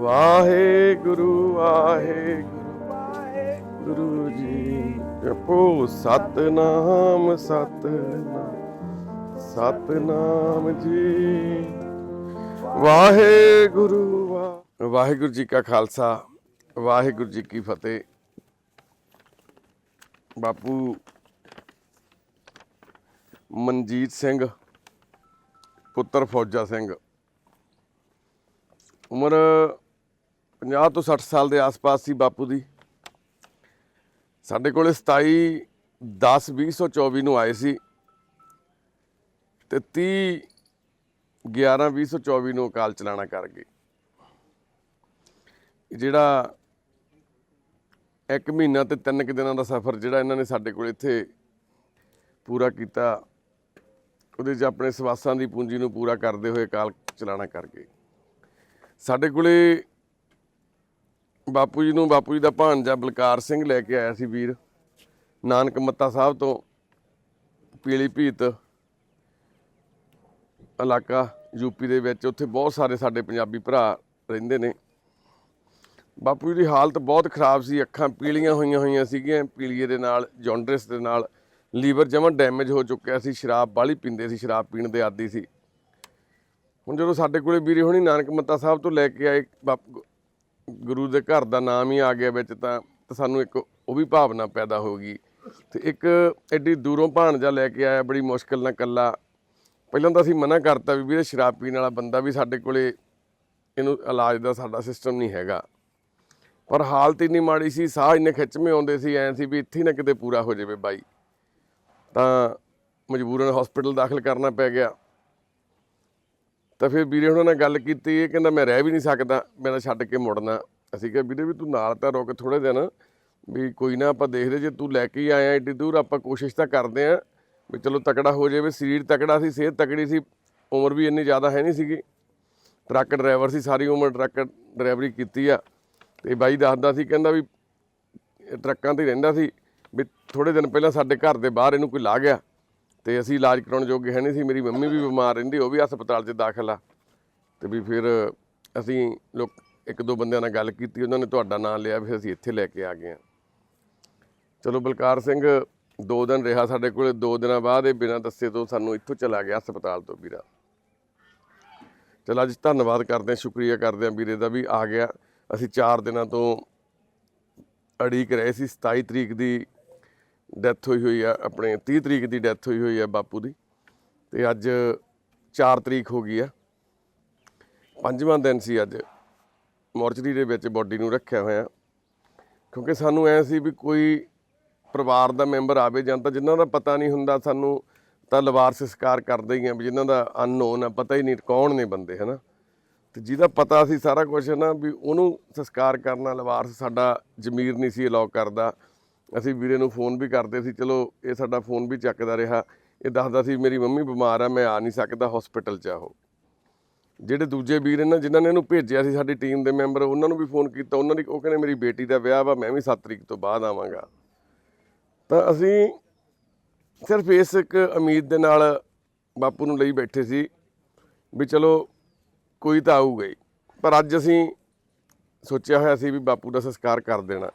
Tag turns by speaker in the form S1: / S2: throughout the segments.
S1: ਵਾਹਿਗੁਰੂ ਵਾਹਿਗੁਰੂ ਗੁਰੂ ਜੀ ਜਪੋ ਸਤਨਾਮ ਸਤਨਾਮ ਸਤਨਾਮ ਜੀ ਵਾਹਿਗੁਰੂ ਵਾ- ਵਾਹਿਗੁਰੂ ਜੀ ਕਾ ਖਾਲਸਾ ਵਾਹਿਗੁਰੂ ਜੀ ਕੀ ਫਤਿਹ ਬਾਪੂ ਮਨਜੀਤ ਸਿੰਘ ਪੁੱਤਰ ਫੌਜਾ ਸਿੰਘ ਉਮਰ 50 ਤੋਂ 60 ਸਾਲ ਦੇ ਆਸ-ਪਾਸ ਸੀ ਬਾਪੂ ਦੀ। ਸਾਡੇ ਕੋਲੇ 27 10 2024 ਨੂੰ ਆਏ ਸੀ ਤੇ 30 11 2024 ਨੂੰ ਅਕਾਲ ਚਲਾਣਾ ਕਰ ਗਏ। ਜਿਹੜਾ ਇੱਕ ਮਹੀਨਾ ਤੇ ਤਿੰਨ ਕੁ ਦਿਨਾਂ ਦਾ ਸਫ਼ਰ ਜਿਹੜਾ ਇਹਨਾਂ ਨੇ ਸਾਡੇ ਕੋਲ ਇੱਥੇ ਪੂਰਾ ਕੀਤਾ, ਉਹਦੇ 'ਚ ਆਪਣੇ ਸਵਾਸਾਂ ਦੀ ਪੂੰਜੀ ਨੂੰ ਪੂਰਾ ਕਰਦੇ ਹੋਏ ਅਕਾਲ ਚਲਾਣਾ ਕਰ ਗਏ। ਸਾਡੇ ਕੋਲੇ ਬਾਪੂ ਜੀ ਨੂੰ, ਬਾਪੂ ਜੀ ਦਾ ਭਾਣਜਾ ਬਲਕਾਰ ਸਿੰਘ ਲੈ ਕੇ ਆਇਆ ਸੀ ਵੀਰ। ਨਾਨਕ ਮੱਤਾ ਸਾਹਿਬ ਤੋਂ ਪੀਲੀ ਭੀਤ ਇਲਾਕਾ ਯੂਪੀ ਦੇ ਵਿੱਚ। ਉੱਥੇ ਬਹੁਤ ਸਾਰੇ ਸਾਡੇ ਪੰਜਾਬੀ ਭਰਾ ਰਹਿੰਦੇ ਨੇ। ਬਾਪੂ ਜੀ ਦੀ ਹਾਲਤ ਬਹੁਤ ਖਰਾਬ ਸੀ। ਅੱਖਾਂ ਪੀਲੀਆਂ ਹੋਈਆਂ ਹੋਈਆਂ ਸੀਗੀਆਂ। ਪੀਲੀਏ ਦੇ ਨਾਲ ਜੌਂਡਰਿਸ ਦੇ ਨਾਲ ਲੀਵਰ ਜਮਾਂ ਡੈਮੇਜ ਹੋ ਚੁੱਕਿਆ ਸੀ। ਸ਼ਰਾਬ ਬਾਲੀ ਪੀਂਦੇ ਸੀ, ਸ਼ਰਾਬ ਪੀਣ ਦੇ ਆਦੀ ਸੀ। ਹੁਣ ਜਦੋਂ ਸਾਡੇ ਕੋਲੇ ਵੀਰੇ ਹੋਣੀ, ਨਾਨਕ ਮੱਤਾ ਸਾਹਿਬ ਤੋਂ ਲੈ ਕੇ ਆਏ, ਬਾਪ- ਗੁਰੂ ਦੇ ਘਰ ਦਾ ਨਾਮ ਹੀ ਆ ਗਿਆ ਵਿੱਚ ਤਾਂ ਤਾਂ ਸਾਨੂੰ ਇੱਕ ਉਹ ਵੀ ਭਾਵਨਾ ਪੈਦਾ ਹੋ ਗਈ। ਤੇ ਇੱਕ ਐਡੀ ਦੂਰੋਂ ਭਾਣਜਾ ਲੈ ਕੇ ਆਇਆ, ਬੜੀ ਮੁਸ਼ਕਲ ਨਾਲ ਕੱਲਾ ਪਹਿਲਾਂ ਤਾਂ ਅਸੀਂ ਮਨਾ ਕਰਤਾ ਵੀ ਵੀਰੇ ਸ਼ਰਾਬ ਪੀਣ ਵਾਲਾ ਬੰਦਾ ਵੀ ਸਾਡੇ ਕੋਲੇ, ਇਹਨੂੰ ਇਲਾਜ ਦਾ ਸਾਡਾ ਸਿਸਟਮ ਨਹੀਂ ਹੈਗਾ। ਪਰ ਹਾਲਤ ਇੰਨੀ ਮਾੜੀ ਸੀ, ਸਾਹ ਇੰਨੇ ਖਿੱਚਵੇਂ ਆਉਂਦੇ ਸੀ, ਐਂ ਸੀ ਵੀ ਇੱਥੇ ਨਾ ਕਿਤੇ ਪੂਰਾ ਹੋ ਜਾਵੇ ਬਾਈ। ਤਾਂ ਮਜਬੂਰਨ ਹਸਪੀਟਲ ਦਾਖਲ ਕਰਨਾ ਪੈ ਗਿਆ। ਤਾਂ ਫਿਰ ਵੀਰੇ ਉਹਨਾਂ ਨਾਲ ਗੱਲ ਕੀਤੀ, ਇਹ ਕਹਿੰਦਾ ਮੈਂ ਰਹਿ ਵੀ ਨਹੀਂ ਸਕਦਾ, ਮੈਂ ਤਾਂ ਛੱਡ ਕੇ ਮੁੜਨਾ। ਅਸੀਂ ਕਿਹਾ, ਵੀਰੇ ਵੀ ਤੂੰ ਨਾਲ ਤਾਂ ਰੁਕ ਥੋੜੇ ਦਿਨ, ਵੀ ਕੋਈ ਨਾ ਆਪਾਂ ਦੇਖਦੇ ਜੇ ਤੂੰ ਲੈ ਕੇ ਹੀ ਆਇਆ ਏਡੀ ਦੂਰ, ਆਪਾਂ ਕੋਸ਼ਿਸ਼ ਤਾਂ ਕਰਦੇ ਆਂ ਵੀ ਚਲੋ ਤਕੜਾ ਹੋ ਜਾਵੇ, ਸਰੀਰ ਤਕੜਾ ਸੀ, ਸਿਹਤ ਤਕੜੀ ਸੀ, ਉਮਰ ਵੀ ਇੰਨੀ ਜ਼ਿਆਦਾ ਹੈ ਨਹੀਂ ਸੀਗੀ। ਟਰੱਕ ਡਰਾਈਵਰ ਸੀ, ਸਾਰੀ ਉਮਰ ਟਰੱਕ ਡਰਾਈਵਰੀ ਕੀਤੀ ਆ। ਤੇ ਬਾਈ ਦੱਸਦਾ ਸੀ, ਕਹਿੰਦਾ ਵੀ ਟਰੱਕਾਂ ਤੇ ਰਹਿੰਦਾ ਸੀ, ਵੀ ਥੋੜੇ ਦਿਨ ਪਹਿਲਾਂ ਸਾਡੇ ਘਰ ਦੇ ਬਾਹਰ ਇਹਨੂੰ ਕੋਈ ਲਾ ਗਿਆ। ਤੇ ਅਸੀਂ ਇਲਾਜ ਕਰਾਉਣ ਯੋਗ ਹੈ ਨਹੀਂ ਸੀ, ਮੇਰੀ ਮੰਮੀ ਵੀ ਬਿਮਾਰ ਰਹਿੰਦੀ, ਉਹ ਵੀ ਹਸਪਤਾਲ 'ਚ ਦਾਖਲ ਆ। ਤੇ ਵੀ ਫਿਰ ਅਸੀਂ ਲੋਕ, ਇੱਕ ਦੋ ਬੰਦਿਆਂ ਨਾਲ ਗੱਲ ਕੀਤੀ, ਉਹਨਾਂ ਨੇ ਤੁਹਾਡਾ ਨਾਮ ਲਿਆ, ਫਿਰ ਅਸੀਂ ਇੱਥੇ ਲੈ ਕੇ ਆ ਗਏ ਆ ਚਲੋ ਬਲਕਾਰ ਸਿੰਘ, ਦੋ ਦਿਨ ਰਿਹਾ ਸਾਡੇ ਕੋਲੇ, ਦੋ ਦਿਨਾਂ ਬਾਅਦ ਇਹ ਬਿਨਾਂ ਦੱਸੇ ਤੋਂ ਸਾਨੂੰ ਇੱਥੋਂ ਚਲਾ ਗਿਆ ਹਸਪਤਾਲ ਤੋਂ ਵੀਰਾ। ਚਲ ਅੱਜ ਧੰਨਵਾਦ ਕਰਦੇ ਹਾਂ, ਸ਼ੁਕਰੀਆ ਕਰਦੇ ਹਾਂ ਵੀਰੇ ਦਾ ਵੀ ਆ ਗਿਆ। ਅਸੀਂ 4 ਦਿਨਾਂ ਤੋਂ ਅੜੀਕ ਰਹੇ ਸੀ 27 ਤਰੀਕ ਦੀ ਡੈਥ ਹੋਈ ਹੋਈ ਆ, ਆਪਣੇ 30 ਤਰੀਕ ਦੀ ਡੈਥ ਹੋਈ ਹੋਈ ਆ ਬਾਪੂ ਦੀ। ਤੇ ਅੱਜ 4 ਤਰੀਕ ਹੋ ਗਈ ਆ। ਪੰਜਵਾਂ ਦਿਨ ਸੀ ਅੱਜ। ਮੋਰਚਰੀ ਦੇ ਵਿੱਚ ਬੋਡੀ ਨੂੰ ਰੱਖਿਆ ਹੋਇਆ। ਕਿਉਂਕਿ ਸਾਨੂੰ ਐ ਸੀ ਵੀ ਕੋਈ ਪਰਿਵਾਰ ਦਾ ਮੈਂਬਰ ਆਵੇ ਜਾਂ ਤਾਂ ਜਿਨ੍ਹਾਂ ਦਾ ਪਤਾ ਨਹੀਂ ਹੁੰਦਾ, ਸਾਨੂੰ ਤਾਂ ਲਵਾਰ ਸੰਸਕਾਰ ਕਰਦੇ ਹੀ ਆ ਵੀ ਜਿਨ੍ਹਾਂ ਦਾ ਅਨਨੋਨ ਆ, ਪਤਾ ਹੀ ਨਹੀਂ ਕੌਣ ਨੇ ਬੰਦੇ, ਹਨਾ। ਤੇ ਜਿਹਦਾ ਪਤਾ ਸੀ ਸਾਰਾ ਕੁਝ ਨਾ ਵੀ ਉਹਨੂੰ ਸੰਸਕਾਰ ਕਰਨਾ, ਲਵਾਰਸ ਸਾਡਾ ਜ਼ਮੀਰ ਨਹੀਂ ਸੀ ਅਲਾਉ ਕਰਦਾ। ਅਸੀਂ ਵੀਰੇ ਨੂੰ ਫੋਨ ਵੀ ਕਰਦੇ ਸੀ, ਚਲੋ ਇਹ ਸਾਡਾ ਫੋਨ ਵੀ ਚੱਕਦਾ ਰਿਹਾ। ਇਹ ਦੱਸਦਾ ਸੀ, ਮੇਰੀ ਮੰਮੀ ਬਿਮਾਰ ਆ, ਮੈਂ ਆ ਨਹੀਂ ਸਕਦਾ ਹਸਪੀਟਲ 'ਚ ਆ ਉਹ। ਜਿਹੜੇ ਦੂਜੇ ਵੀਰ ਨੇ ਜਿਨ੍ਹਾਂ ਨੇ ਇਹਨੂੰ ਭੇਜਿਆ ਸੀ ਸਾਡੀ ਟੀਮ ਦੇ ਮੈਂਬਰ ਉਹਨਾਂ ਨੂੰ ਵੀ ਫੋਨ ਕੀਤਾ। ਉਹਨਾਂ ਦੀ, ਉਹ ਕਹਿੰਦੇ, ਮੇਰੀ ਬੇਟੀ ਦਾ ਵਿਆਹ ਵਾ, ਮੈਂ ਵੀ 7 ਤਰੀਕ ਤੋਂ ਬਾਅਦ ਆਵਾਂਗਾ। ਤਾਂ ਅਸੀਂ ਸਿਰਫ ਇਸ ਇੱਕ ਉਮੀਦ ਦੇ ਨਾਲ ਬਾਪੂ ਨੂੰ ਲਈ ਬੈਠੇ ਸੀ ਵੀ ਚਲੋ ਕੋਈ ਤਾਂ ਆਊਗਾ ਹੀ। ਪਰ ਅੱਜ ਅਸੀਂ ਸੋਚਿਆ ਹੋਇਆ ਸੀ ਵੀ ਬਾਪੂ ਦਾ ਸੰਸਕਾਰ ਕਰ ਦੇਣਾ।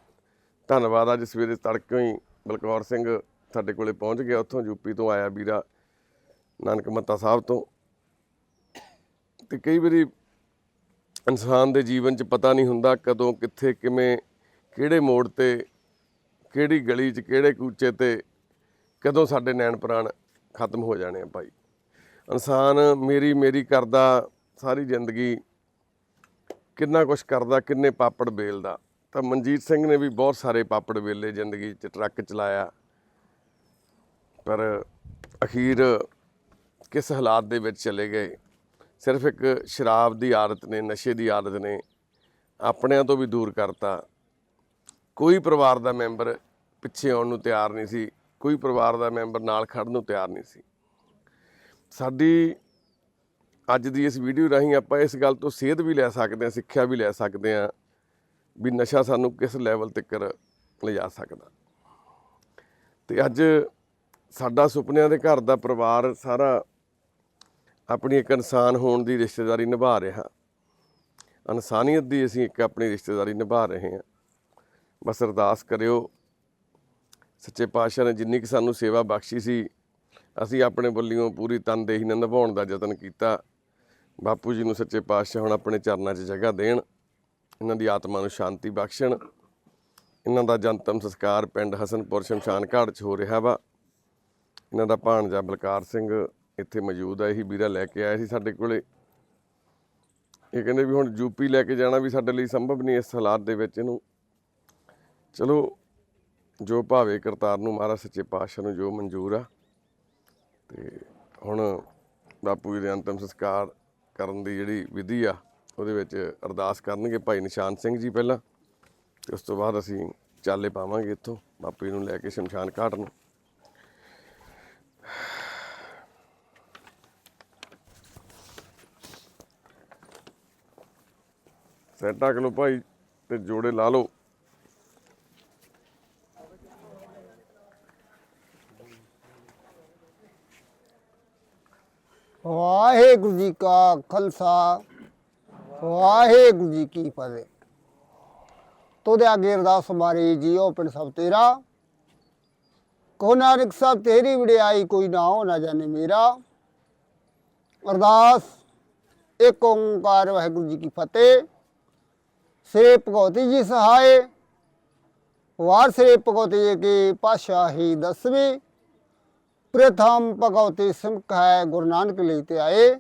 S1: ਧੰਨਵਾਦ, ਅੱਜ ਸਵੇਰੇ ਤੜਕੇ ਹੀ ਬਲਕੌਰ ਸਿੰਘ ਸਾਡੇ ਕੋਲੇ ਪਹੁੰਚ ਗਿਆ, ਉੱਥੋਂ ਯੂਪੀ ਤੋਂ ਆਇਆ ਵੀਰਾ ਨਾਨਕ ਮੱਤਾ ਸਾਹਿਬ ਤੋਂ। ਤੇ ਕਈ ਵਾਰੀ ਇਨਸਾਨ ਦੇ ਜੀਵਨ 'ਚ ਪਤਾ ਨਹੀਂ ਹੁੰਦਾ ਕਦੋਂ, ਕਿੱਥੇ, ਕਿਵੇਂ, ਕਿਹੜੇ ਮੋੜ ਤੇ, ਕਿਹੜੀ ਗਲੀ 'ਚ, ਕਿਹੜੇ ਕੂਚੇ ਤੇ, ਕਦੋਂ ਸਾਡੇ ਨੈਣ ਪ੍ਰਾਣ ਖਤਮ ਹੋ ਜਾਣੇ ਆ ਭਾਈ। ਇਨਸਾਨ ਮੇਰੀ ਮੇਰੀ ਕਰਦਾ, ਸਾਰੀ ਜ਼ਿੰਦਗੀ ਕਿੰਨਾ ਕੁਛ ਕਰਦਾ, ਕਿੰਨੇ ਪਾਪੜ ਵੇਲਦਾ ਤਾਂ ਮਨਜੀਤ ਸਿੰਘ ਨੇ ਵੀ ਬਹੁਤ ਸਾਰੇ ਪਾਪੜ ਵੇਲੇ ਜ਼ਿੰਦਗੀ 'ਚ ਟਰੱਕ ਚਲਾਇਆ। ਪਰ ਅਖੀਰ ਕਿਸ ਹਾਲਾਤ ਦੇ ਵਿੱਚ ਚਲੇ ਗਏ? ਸਿਰਫ ਇੱਕ ਸ਼ਰਾਬ ਦੀ ਆਦਤ ਨੇ, ਨਸ਼ੇ ਦੀ ਆਦਤ ਨੇ, ਆਪਣਿਆਂ ਤੋਂ ਵੀ ਦੂਰ ਕਰਤਾ। ਕੋਈ ਪਰਿਵਾਰ ਦਾ ਮੈਂਬਰ ਪਿੱਛੇ ਆਉਣ ਨੂੰ ਤਿਆਰ ਨਹੀਂ ਸੀ। ਕੋਈ ਪਰਿਵਾਰ ਦਾ ਮੈਂਬਰ ਨਾਲ ਖੜਨ ਨੂੰ ਤਿਆਰ ਨਹੀਂ ਸੀ। ਸਾਡੀ ਅੱਜ ਦੀ ਇਸ ਵੀਡੀਓ ਰਾਹੀਂ ਆਪਾਂ ਇਸ ਗੱਲ ਤੋਂ ਸੇਧ ਵੀ ਲੈ ਸਕਦੇ ਹਾਂ, ਸਿੱਖਿਆ ਵੀ ਲੈ ਸਕਦੇ ਹਾਂ। ਵੀ ਨਸ਼ਾ ਸਾਨੂੰ ਕਿਸ ਲੈਵਲ ਤੱਕ ਲਿਜਾ ਸਕਦਾ। ਤੇ ਅੱਜ ਸਾਡਾ ਸੁਪਨਿਆਂ ਦੇ ਘਰ ਦਾ ਪਰਿਵਾਰ ਸਾਰਾ ਆਪਣੀ ਇੱਕ ਇਨਸਾਨ ਹੋਣ ਦੀ ਰਿਸ਼ਤੇਦਾਰੀ ਨਿਭਾ ਰਿਹਾ। ਇਨਸਾਨੀਅਤ ਦੀ ਅਸੀਂ ਇੱਕ ਆਪਣੀ ਰਿਸ਼ਤੇਦਾਰੀ ਨਿਭਾ ਰਹੇ ਹਾਂ। ਬਸ ਅਰਦਾਸ ਕਰਿਓ, ਸੱਚੇ ਪਾਤਸ਼ਾਹ ਨੇ ਜਿੰਨੀ ਕਿ ਸਾਨੂੰ ਸੇਵਾ ਬਖਸ਼ੀ ਸੀ, ਅਸੀਂ ਆਪਣੇ ਵੱਲੋਂ ਪੂਰੀ ਤਨਦੇਹੀ ਨਾਲ ਨਿਭਾਉਣ ਦਾ ਯਤਨ ਕੀਤਾ। ਬਾਪੂ ਜੀ ਨੂੰ ਸੱਚੇ ਪਾਤਸ਼ਾਹ ਹੁਣ ਆਪਣੇ ਚਰਨਾਂ 'ਚ ਜਗ੍ਹਾ ਦੇਣ। ਇਹਨਾਂ ਦੀ ਆਤਮਾ ਨੂੰ ਸ਼ਾਂਤੀ ਬਖਸ਼ਣ। ਇਹਨਾਂ ਦਾ ਜਨਤਮ ਸੰਸਕਾਰ ਪਿੰਡ ਹਸਨਪੁਰ ਸ਼ਮਸ਼ਾਨ ਘਾਟ 'ਚ ਹੋ ਰਿਹਾ ਵਾ। ਇਹਨਾਂ ਦਾ ਭਾਣਜਾ ਬਲਕਾਰ ਸਿੰਘ ਇੱਥੇ ਮੌਜੂਦ ਆ, ਇਹੀ ਵੀਰਾ ਲੈ ਕੇ ਆਇਆ ਸੀ ਸਾਡੇ ਕੋਲੇ। ਇਹ ਕਹਿੰਦੇ ਵੀ ਹੁਣ ਯੂਪੀ ਲੈ ਕੇ ਜਾਣਾ ਵੀ ਸਾਡੇ ਲਈ ਸੰਭਵ ਨਹੀਂ ਇਸ ਹਾਲਾਤ ਦੇ ਵਿੱਚ ਇਹਨੂੰ। ਚਲੋ, ਜੋ ਭਾਵੇ ਕਰਤਾਰ ਨੂੰ ਮਹਾਰਾਜ ਸੱਚੇ ਪਾਤਸ਼ਾਹ ਨੂੰ ਜੋ ਮਨਜ਼ੂਰ ਆ। ਤੇ ਹੁਣ ਬਾਪੂ ਜੀ ਦੇ ਅੰਤਮ ਸੰਸਕਾਰ ਕਰਨ ਦੀ ਜਿਹੜੀ ਵਿਧੀ ਆ ਉਹਦੇ ਵਿੱਚ ਅਰਦਾਸ ਕਰਨਗੇ ਭਾਈ ਨਿਸ਼ਾਨ ਸਿੰਘ ਜੀ ਪਹਿਲਾਂ, ਤੇ ਉਸ ਤੋਂ ਬਾਅਦ ਅਸੀਂ ਚਾਲੇ ਪਾਵਾਂਗੇ ਇੱਥੋਂ ਬਾਪੂ ਨੂੰ ਲੈ ਕੇ ਸ਼ਮਸ਼ਾਨ ਘਾਟ ਨੂੰ। ਸੈਟ ਢੱਕ ਲਓ ਭਾਈ ਤੇ ਜੋੜੇ ਲਾ ਲਓ।
S2: ਵਾਹਿਗੁਰੂ ਜੀ ਕਾ ਖਾਲਸਾ। ਵਾਹਿਗੁਰੂ ਜੀ ਕੀ ਫਤਿਹ। ਤੋਦੇ ਅੱਗੇ ਅਰਦਾਸ ਮਾਰੀ ਜੀਓ ਪਿੰਡ ਸਭ ਤੇਰਾ। ਕੋ ਨਾਨਕ ਸਾਹਿਬ, ਤੇਰੀ ਵਡਿਆਈ ਕੋਈ ਨਾ ਹੋ, ਨਾ ਜਾਣੇ ਮੇਰਾ। ਅਰਦਾਸ, ਇੱਕ ਓੰਕਾਰ ਵਾਹਿਗੁਰੂ ਜੀ ਕੀ ਫਤਿਹ। ਸ੍ਰੀ ਭਗਵਤੀ ਜੀ ਸਹਾਏ। ਵਾਰ ਸ੍ਰੀ ਭਗਵਤੀ ਜੀ ਕੀ ਪਾਤਸ਼ਾਹੀ ਦਸਵੀਂ। ਪ੍ਰਥਮ ਭਗਵਤੀ ਸਿਮਖ ਹੈ ਗੁਰੂ ਨਾਨਕ ਲਈ ਤੇ ਆਏ।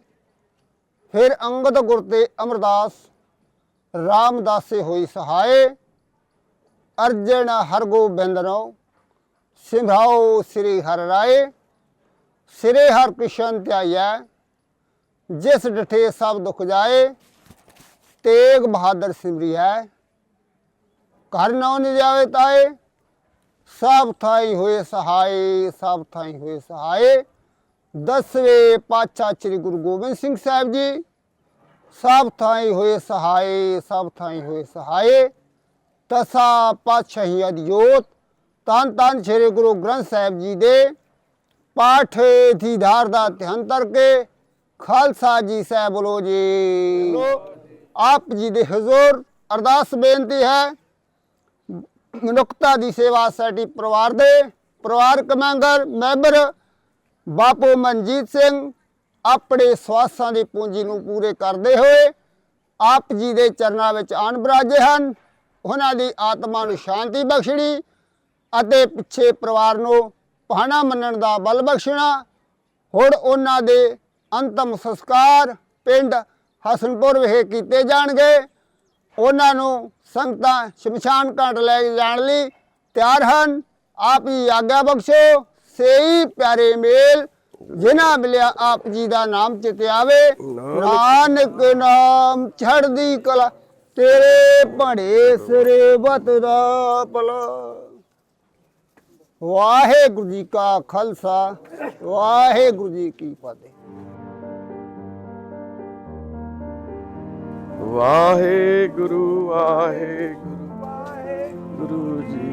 S2: ਫਿਰ ਅੰਗਦ ਗੁਰ ਤੇ ਅਮਰਦਾਸ ਰਾਮਦਾਸੇ ਹੋਈ ਸਹਾਏ। ਅਰਜਨ ਹਰਗੋਬਿੰਦਨੋ ਸਿਮਰਾਓ ਸ੍ਰੀ ਹਰ ਰਾਏ। ਸ੍ਰੀ ਹਰਿ ਕ੍ਰਿਸ਼ਨ ਧਿਆਇਐ ਜਿਸ ਡਠੇ ਸਭ ਦੁਖ ਜਾਏ। ਤੇਗ ਬਹਾਦਰ ਸਿਮਰੀ ਹੈ ਘਰ ਨੌ ਨ ਜਾਵੇ ਤਾਏ। ਸਭ ਥਾਈ ਹੋਏ ਸਹਾਏ, ਸਭ ਥਾਈ ਹੋਏ ਸਹਾਏ। ਦਸਵੇਂ ਪਾਤਸ਼ਾਹ ਸ੍ਰੀ ਗੁਰੂ ਗੋਬਿੰਦ ਸਿੰਘ ਸਾਹਿਬ ਜੀ ਸਭ ਥਾਈ ਹੋਏ ਸਹਾਏ ਸਭ ਥਾਈ ਹੋਏ ਸਹਾਏ ਤਸਾ ਪਾਤਸ਼ਾਹੀ ਅਧਿਜੋਤ ਤਨ ਤਨ ਸ੍ਰੀ ਗੁਰੂ ਗ੍ਰੰਥ ਸਾਹਿਬ ਜੀ ਦੇ ਪਾਠ ਦੀ ਧਾਰ ਦਾ ਧਿਆਨ ਕਰਕੇ ਖਾਲਸਾ ਜੀ ਸਾਹਿਬ ਬੋਲੋ ਜੀ। ਆਪ ਜੀ ਦੇ ਹਜ਼ੂਰ ਅਰਦਾਸ ਬੇਨਤੀ ਹੈ ਮਨੁੱਖਤਾ ਦੀ ਸੇਵਾ ਸਾਡੀ ਪਰਿਵਾਰ ਦੇ ਪਰਿਵਾਰਕ ਮੈਂਬਰ ਮੈਂਬਰ ਬਾਪੂ ਮਨਜੀਤ ਸਿੰਘ, ਆਪਣੇ ਸਵਾਸਾਂ ਦੀ ਪੂੰਜੀ ਨੂੰ ਪੂਰੇ ਕਰਦੇ ਹੋਏ ਆਪ ਜੀ ਦੇ ਚਰਨਾਂ ਵਿੱਚ ਆਣ ਬਰਾਜੇ ਹਨ। ਉਹਨਾਂ ਦੀ ਆਤਮਾ ਨੂੰ ਸ਼ਾਂਤੀ ਬਖਸ਼ਣੀ ਅਤੇ ਪਿੱਛੇ ਪਰਿਵਾਰ ਨੂੰ ਪਹਾਣਾ ਮੰਨਣ ਦਾ ਬਲ ਬਖਸ਼ਣਾ। ਹੁਣ ਉਹਨਾਂ ਦੇ ਅੰਤਮ ਸੰਸਕਾਰ ਪਿੰਡ ਹਸਨਪੁਰ ਵਿਖੇ ਕੀਤੇ ਜਾਣਗੇ। ਉਹਨਾਂ ਨੂੰ ਸੰਗਤਾਂ ਸ਼ਮਸ਼ਾਨ ਘਾਟ ਲੈ ਜਾਣ ਲਈ ਤਿਆਰ ਹਨ। ਆਪ ਹੀ ਆਗਿਆ ਬਖਸ਼ੋ। ਸਹੀ ਪਿਆਰੇ ਮੇਲ ਜਿਨ੍ਹਾਂ ਮਿਲਿਆ ਆਪ ਜੀ ਦਾ ਨਾਮ ਚਿਤ ਆਵੇ ਨਾਨਕ ਨਾਮ ਛੜਦੀ ਕਲਾ ਤੇਰੇ ਭੜੇ ਸਰਬਤ ਦਾ ਭਲਾ। ਵਾਹਿਗੁਰੂ ਜੀ ਕਾ ਖਾਲਸਾ ਵਾਹਿਗੁਰੂ ਜੀ ਕੀ ਫਤਿਹ।
S1: ਵਾਹਿਗੁਰੂ ਵਾਹਿਗੁਰੂ। Guru ji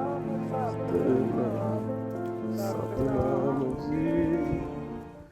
S1: Satanamos e